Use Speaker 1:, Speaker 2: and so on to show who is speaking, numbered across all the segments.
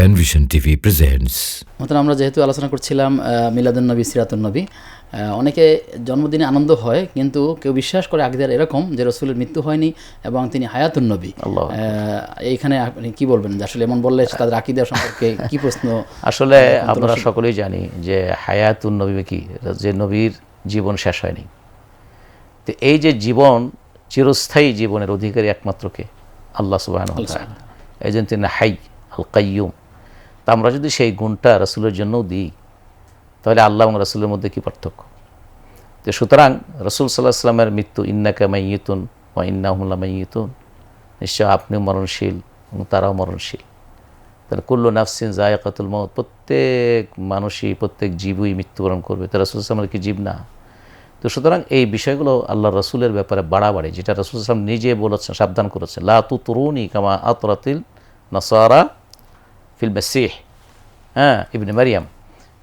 Speaker 1: Panvision TV presents
Speaker 2: মতন আমরা যেহেতু আলোচনা করছিলাম মিলাদুন নবী সিরাতুন নবী অনেকে জন্মদিনে আনন্দ হয় কিন্তু কেউ বিশ্বাস করে আগদের এরকম যে রসুলের মৃত্যু হয়নি এবং তিনি হায়াতুন নবী এইখানে আপনি কি বলবেন? যে আসলে এমন বললে তাদের আকিদা সম্পর্কে কি প্রশ্ন?
Speaker 3: আসলে আমরা সকলেই জানি যে হায়াতুন নবী কি যে নবীর জীবন শেষ হয়নি। তো এই যে জীবন চিরস্থায়ী জীবনের অধিকারী একমাত্র কে? আল্লাহ সুবাহ এই জন্য তিনি হাই আল কাইয়ুম আমরা যদি সেই গুণটা রসুলের জন্যও দিই, তাহলে আল্লাহ এবং রসুলের মধ্যে কি পার্থক্য? তো সুতরাং রসুল সাল্লাহ সাল্লামের মৃত্যু, ইন্নাকা মাইয়িতুন বা ইন্নাহুল্লা মাইয়িতুন নিশ্চয় আপনিও মরণশীল এবং তারাও মরণশীল। তাহলে কুল্লু নাফসিন জায়কাতুল মত প্রত্যেক মানুষই, প্রত্যেক জীবই মৃত্যুবরণ করবে। তো রসুল ইসলামের কি জীব না? তো সুতরাং এই বিষয়গুলো আল্লাহ রসুলের ব্যাপারে বাড়াবাড়ি, যেটা রসুল ইসলাম নিজে বলেছেন, সাবধান করেছেন। লা তু তরুণী কামা আতরাতিল নাসারা ফিল মেসিহ। হ্যাঁ ইবনে মারিয়াম,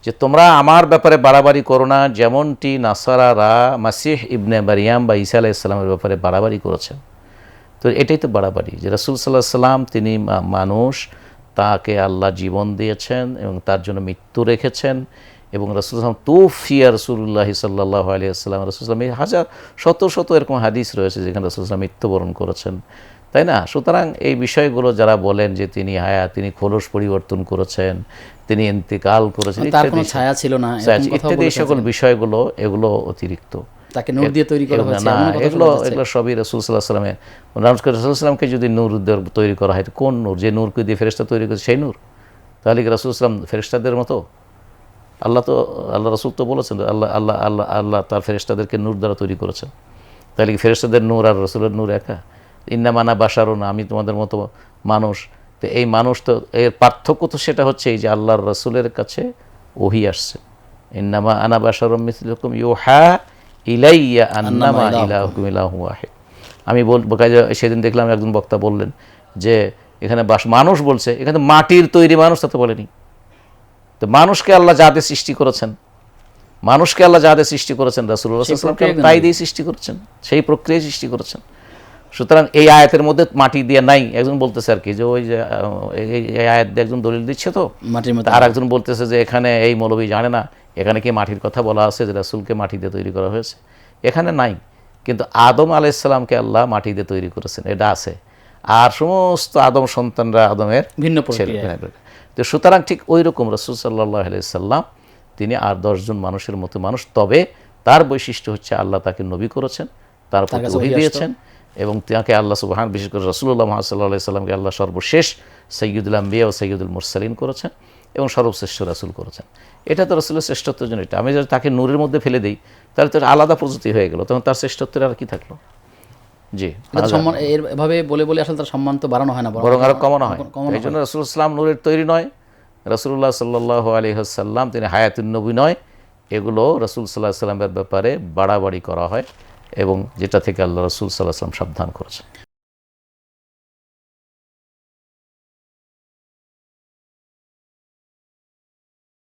Speaker 3: যে তোমরা আমার ব্যাপারে বাড়াবাড়ি করো না, যেমনটি নাসারারা মাসিহ ইবনে মারিয়াম বা ঈসা আলাহ ইসলামের ব্যাপারে বাড়াবাড়ি করেছেন। তো এটাই তো বাড়াবাড়ি, যে রসুল সাল্লাহ সাল্লাম তিনি মানুষ, তাকে আল্লাহ জীবন দিয়েছেন এবং তার জন্য মৃত্যু রেখেছেন এবং রসুল সাল্লাম তুফিয়া রসুল্লাহি সাল্লাহ আলিয়া সাল্লাম রসুলাম এই হাজার, শত শত এরকম হাদিস রয়েছে যেখানে রসুলাম মৃত্যুবরণ করেছেন। তাই না? সুতরাং এই বিষয়গুলো যারা বলেন যে তিনি হায়া তিনি খোলস পরিবর্তন করেছেন তিনি ইন্তেকাল করেছেন
Speaker 2: ছায়া ছিল না
Speaker 3: ইত্যাদি এই সকল বিষয়গুলো এগুলো অতিরিক্ত।
Speaker 2: তাকে নূর দিয়ে তৈরি করা হয়েছে
Speaker 3: না এগুলো। এগুলো সবই রসুল সাল্লাহ সাল্লামের রসুল সাল্লামকে যদি নূর তৈরি করা হয় কোন নূর? যে নূরকে দিয়ে ফেরেস্তা তৈরি করেছে সেই নূর? তাহলে কি রসুল ইসলাম ফেরেস্তাদের মতো? আল্লাহ তো আল্লাহ রসুল তো বলেছেন আল্লাহ আল্লাহ আল্লাহ আল্লাহ তার ফেরেস্তাদেরকে নূর দ্বারা তৈরি করেছেন। তাহলে কি ফেরেস্তাদের নূর আর রসুলের নূর একা? ইন্না মানা বাসারও না আমি তোমাদের মতো মানুষ। তো এই মানুষ তো এর পার্থক্য তো সেটা হচ্ছে এই যে আল্লাহর রসুলের কাছে ওহি আসছে। ইন্নামা আনা বাসারম মিসলুকুম ইউহা ইলাইয়া আন্নামা ইলাহুকুম ইলাহু ওয়াহিদ। আমি বল সেদিন দেখলাম একজন বক্তা বললেন যে এখানে বাস মানুষ বলছে এখানে মাটির তৈরি মানুষ তা তো বলেনি। তো মানুষকে আল্লাহ যাদের সৃষ্টি করেছেন মানুষকে আল্লাহ যাদের সৃষ্টি করেছেন রাসুল্লাহামকে তাই দিয়ে সৃষ্টি করেছেন সেই প্রক্রিয়ায় সৃষ্টি করেছেন। সুতরাং এই আয়াতের মধ্যে মাটি দিয়ে নাই। একজন বলতেছে আর কি যে ওই যে এই- আয়াত দিয়ে একজন দলিল দিচ্ছে তো।
Speaker 2: মাটির মধ্যে
Speaker 3: আর একজন বলতেছে যে এখানে এই মৌলবী জানে না এখানে কি মাটির কথা বলা আছে যে রাসুলকে মাটি দিয়ে তৈরি করা হয়েছে? এখানে নাই। কিন্তু আদম আলাইসাল্লামকে আল্লাহ মাটি দিয়ে তৈরি করেছেন এটা আছে। আর সমস্ত আদম সন্তানরা আদমের
Speaker 2: ভিন্ন
Speaker 3: তো সুতরাং ঠিক ওই রকম রসুল সাল্লাহ সাল্লাম তিনি আর দশজন মানুষের মতো মানুষ। তবে তার বৈশিষ্ট্য হচ্ছে আল্লাহ তাকে নবী করেছেন তার প্রতি ওহী। দিয়েছেন এবং তাকে আল্লাহ সুবাহান বিশেষ করে রসুল্লাহ সাল্লাহ সাল্লামকে আল্লাহ সর্বশেষ সৈয়দুল আম্বিয়া ও সৈয়দুল মুরসালিন করেছেন এবং সর্বশ্রেষ্ঠ রাসুল করেছেন। এটা তো রসুলের শ্রেষ্ঠত্বের জন্য এটা। আমি যদি তাকে নূরের মধ্যে ফেলে দিই তাহলে তো আলাদা প্রযুক্তি হয়ে গেল। তখন তার শ্রেষ্ঠত্বের আর কি থাকল? জি
Speaker 2: সম্মান এভাবে বলে বলে আসলে তার সম্মান তো বাড়ানো হয় না
Speaker 3: বরং আরও কমানো হয়। এই জন্য রসুল ইসলাম নূরের তৈরি নয় রসুল্লাহ সাল্লাহ আলহিহাসাল্লাম তিনি হায়াতুন নবী নয়। এগুলো রসুল সাল্লাহ সাল্লামের ব্যাপারে বাড়াবাড়ি করা হয়। এবং যেটা থেকে আল্লাহ রসুল সাল্লাহ সাল্লাম সাবধান করেছে